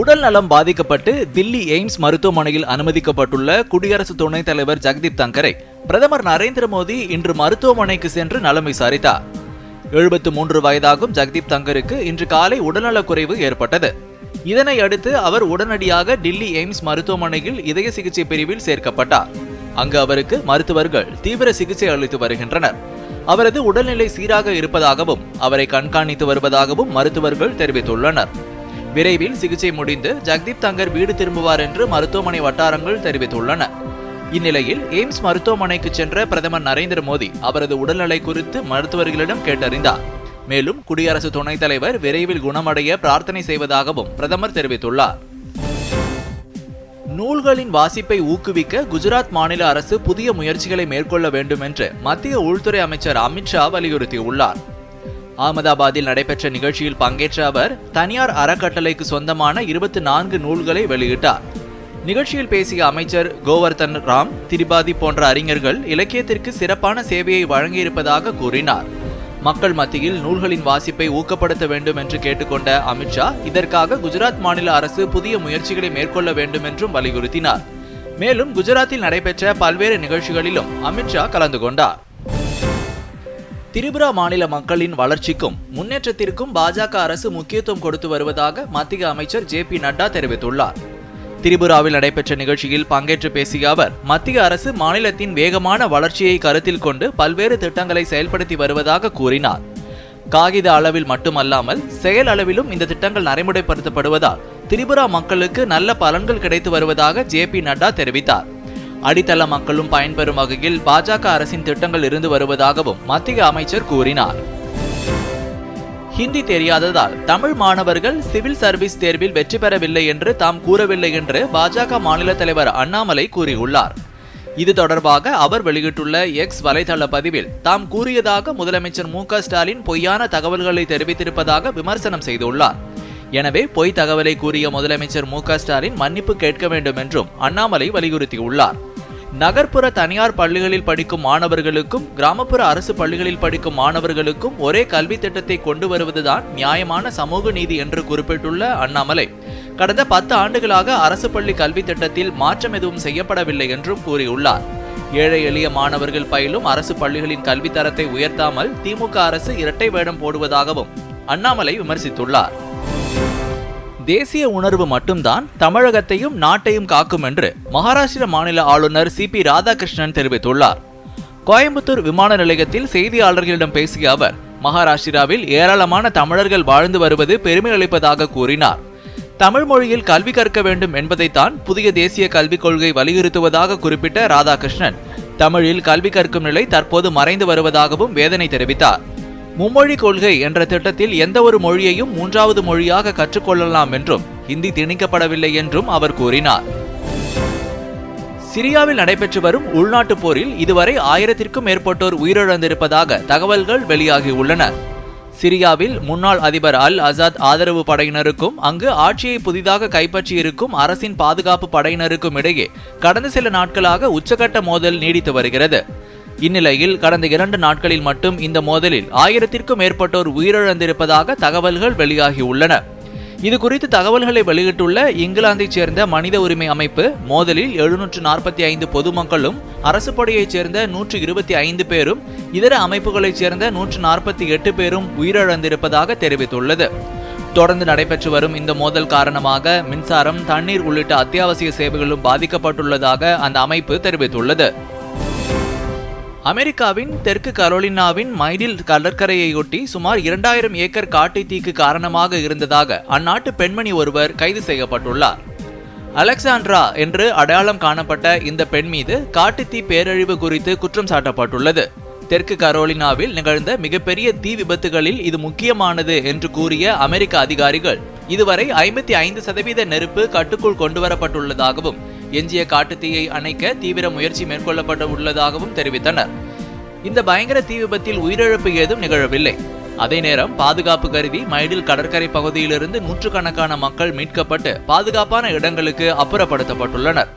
உடல் நலம் பாதிக்கப்பட்டு தில்லி எய்ம்ஸ் மருத்துவமனையில் அனுமதிக்கப்பட்டுள்ள குடியரசு துணைத் தலைவர் ஜெகதீப் தங்கரை பிரதமர் நரேந்திர மோடி இன்று மருத்துவமனைக்கு சென்று நலம் விசாரித்தார். எழுபத்து மூன்று வயதாகும் ஜெகதீப் தங்கருக்கு இன்று காலை உடல்நலக்குறைவு ஏற்பட்டது. இதனை அடுத்து அவர் உடனடியாக டில்லி எய்ம்ஸ் மருத்துவமனையில் இதய சிகிச்சை பிரிவில் சேர்க்கப்பட்டார். அங்கு அவருக்கு மருத்துவர்கள் தீவிர சிகிச்சை அளித்து வருகின்றனர். அவரது உடல்நிலை சீராக இருப்பதாகவும் அவரை கண்காணித்து வருவதாகவும் மருத்துவர்கள் தெரிவித்துள்ளனர். விரைவில் சிகிச்சை முடிந்து ஜக்தீப் தங்கர் வீடு திரும்புவார் என்று மருத்துவமனை வட்டாரங்கள் தெரிவித்துள்ளன. இந்நிலையில் எய்ம்ஸ் மருத்துவமனைக்கு சென்ற பிரதமர் நரேந்திர மோடி அவரது உடல்நிலை குறித்து மருத்துவர்களிடம் கேட்டறிந்தார். மேலும் குடியரசு துணைத் தலைவர் விரைவில் குணமடைய பிரார்த்தனை செய்வதாகவும் பிரதமர் தெரிவித்துள்ளார். நூல்களின் வாசிப்பை ஊக்குவிக்க குஜராத் மாநில அரசு புதிய முயற்சிகளை மேற்கொள்ள வேண்டும் என்று மத்திய உள்துறை அமைச்சர் அமித்ஷா வலியுறுத்தியுள்ளார். அகமதாபாத்தில் நடைபெற்ற நிகழ்ச்சியில் பங்கேற்ற அவர் தனியார் அறக்கட்டளைக்கு சொந்தமான இருபத்தி நான்கு நூல்களை வெளியிட்டார். நிகழ்ச்சியில் பேசிய அமைச்சர் கோவர்தன் ராம் திரிபாதி போன்ற அறிஞர்கள் இலக்கியத்திற்கு சிறப்பான சேவையை வழங்கியிருப்பதாக கூறினார். மக்கள் மத்தியில் நூல்களின் வாசிப்பை ஊக்கப்படுத்த வேண்டும் என்று கேட்டுக்கொண்ட அமித்ஷா இதற்காக குஜராத் மாநில அரசு புதிய முயற்சிகளை மேற்கொள்ள வேண்டும் என்றும் வலியுறுத்தினார். மேலும் குஜராத்தில் நடைபெற்ற பல்வேறு நிகழ்ச்சிகளிலும் அமித்ஷா கலந்து கொண்டார். திரிபுரா மாநில மக்களின் வளர்ச்சிக்கும் முன்னேற்றத்திற்கும் பாஜக அரசு முக்கியத்துவம் கொடுத்து வருவதாக மத்திய அமைச்சர் ஜே பி நட்டா தெரிவித்துள்ளார். திரிபுராவில் நடைபெற்ற நிகழ்ச்சியில் பங்கேற்று பேசிய அவர் மத்திய அரசு மாநிலத்தின் வேகமான வளர்ச்சியை கருத்தில் கொண்டு பல்வேறு திட்டங்களை செயல்படுத்தி வருவதாக கூறினார். காகித அளவில் மட்டுமல்லாமல் செயல் அளவிலும் இந்த திட்டங்கள் நடைமுறைப்படுத்தப்படுவதால் திரிபுரா மக்களுக்கு நல்ல பலன்கள் கிடைத்து வருவதாக ஜே பி நட்டா தெரிவித்தார். அடித்தள மக்களும் பயன்பெறும் வகையில் பாஜக அரசின் திட்டங்கள் இருந்து வருவதாகவும் மத்திய அமைச்சர் கூறினார். ஹிந்தி தெரியாததால் தமிழ் மாணவர்கள் சிவில் சர்வீஸ் தேர்வில் வெற்றி பெறவில்லை என்று தாம் கூறவில்லை என்று பாஜக மாநில தலைவர் அண்ணாமலை கூறியுள்ளார். இது தொடர்பாக அவர் வெளியிட்டுள்ள எக்ஸ் வலைதள பதிவில் தாம் கூறியதாக முதலமைச்சர் மு ஸ்டாலின் பொய்யான தகவல்களை தெரிவித்திருப்பதாக விமர்சனம் செய்துள்ளார். எனவே பொய் தகவலை கூறிய முதலமைச்சர் மு ஸ்டாலின் மன்னிப்பு கேட்க வேண்டும் என்றும் அண்ணாமலை வலியுறுத்தியுள்ளார். நகர்ப்புற தனியார் பள்ளிகளில் படிக்கும் மாணவர்களுக்கும் கிராமப்புற அரசு பள்ளிகளில் படிக்கும் மாணவர்களுக்கும் ஒரே கல்வி திட்டத்தை கொண்டு வருவதுதான் நியாயமான சமூக நீதி என்று குறிப்பிட்டுள்ள அண்ணாமலை. கடந்த பத்து ஆண்டுகளாக அரசு பள்ளி கல்வி திட்டத்தில் மாற்றம் எதுவும் செய்யப்படவில்லை என்றும் கூறியுள்ளார். ஏழை எளிய மாணவர்கள் பயிலும் அரசு பள்ளிகளின் கல்வித்தரத்தை உயர்த்தாமல் திமுக அரசு இரட்டை வேடம் போடுவதாகவும் அண்ணாமலை விமர்சித்துள்ளார். தேசிய உணர்வு மட்டும்தான் தமிழகத்தையும் நாட்டையும் காக்கும் என்று மகாராஷ்டிர மாநில ஆளுநர் சி பி ராதாகிருஷ்ணன் தெரிவித்துள்ளார். கோயம்புத்தூர் விமான நிலையத்தில் செய்தியாளர்களிடம் பேசிய அவர் மகாராஷ்டிராவில் ஏராளமான தமிழர்கள் வாழ்ந்து வருவது பெருமை அளிப்பதாக கூறினார். தமிழ் மொழியில் கல்வி கற்க வேண்டும் என்பதைத்தான் புதிய தேசிய கல்விக் கொள்கை வலியுறுத்துவதாக குறிப்பிட்ட ராதாகிருஷ்ணன் தமிழில் கல்வி கற்கும் நிலை தற்போது மறைந்து வருவதாகவும் வேதனை தெரிவித்தார். மும்மொழி கொள்கை என்ற திட்டத்தில் எந்த ஒரு மொழியையும் மூன்றாவது மொழியாக கற்றுக்கொள்ளலாம் என்றும் ஹிந்தி திணிக்கப்படவில்லை என்றும் அவர் கூறினார். சிரியாவில் நடைபெற்று வரும் உள்நாட்டுப் போரில் இதுவரை ஆயிரத்திற்கும் மேற்பட்டோர் உயிரிழந்திருப்பதாக தகவல்கள் வெளியாகியுள்ளன சிரியாவில் முன்னாள் அதிபர் அல் அசாத் ஆதரவு படையினருக்கும் அங்கு ஆட்சியை புதிதாக கைப்பற்றியிருக்கும் அரசின் பாதுகாப்பு படையினருக்கும் இடையே கடந்த சில நாட்களாக உச்சகட்ட மோதல் நீடித்து வருகிறது. இந்நிலையில் கடந்த இரண்டு நாட்களில் மட்டும் இந்த மோதலில் ஆயிரத்திற்கும் மேற்பட்டோர் உயிரிழந்திருப்பதாக தகவல்கள் வெளியாகியுள்ளன. இது குறித்து தகவல்களை வெளியிட்டுள்ள இங்கிலாந்தைச் சேர்ந்த மனித உரிமை அமைப்பு மோதலில் எழுநூற்று நாற்பத்தி ஐந்து பொதுமக்களும் அரசு படையைச் சேர்ந்த நூற்று இருபத்தி ஐந்து பேரும் இதர அமைப்புகளைச் சேர்ந்த நூற்று நாற்பத்தி எட்டு பேரும் உயிரிழந்திருப்பதாக தெரிவித்துள்ளது. தொடர்ந்து நடைபெற்று வரும் இந்த மோதல் காரணமாக மின்சாரம் தண்ணீர் உள்ளிட்ட அத்தியாவசிய சேவைகளும் பாதிக்கப்பட்டுள்ளதாக அந்த அமைப்பு தெரிவித்துள்ளது. அமெரிக்காவின் தெற்கு கரோலினாவின் மைடில் கடற்கரையொட்டி சுமார் இரண்டாயிரம் ஏக்கர் காட்டை தீக்கு காரணமாக இருந்ததாக அந்நாட்டு பெண்மணி ஒருவர் கைது செய்யப்பட்டுள்ளார். அலெக்சாண்ட்ரா என்று அடையாளம் காணப்பட்ட இந்த பெண் மீது காட்டுத்தீ பேரழிவு குறித்து குற்றம் சாட்டப்பட்டுள்ளது. தெற்கு கரோலினாவில் நிகழ்ந்த மிகப்பெரிய தீ விபத்துகளில் இது முக்கியமானது என்று கூறிய அமெரிக்க அதிகாரிகள் இதுவரை ஐம்பத்தி ஐந்து சதவீத நெருப்பு கட்டுக்குள் கொண்டுவரப்பட்டுள்ளதாகவும் எஞ்சிய காட்டுத்தீயை அணைக்க தீவிர முயற்சி மேற்கொள்ளப்பட உள்ளதாகவும் தெரிவித்தனர். இந்த பயங்கர தீ விபத்தில் உயிரிழப்பு ஏதும் நிகழவில்லை. அதே நேரம் பாதுகாப்பு கருதி மைடில் கடற்கரை பகுதியிலிருந்து நூற்றுக்கணக்கான மக்கள் மீட்கப்பட்டு பாதுகாப்பான இடங்களுக்கு அப்புறப்படுத்தப்பட்டுள்ளனர்.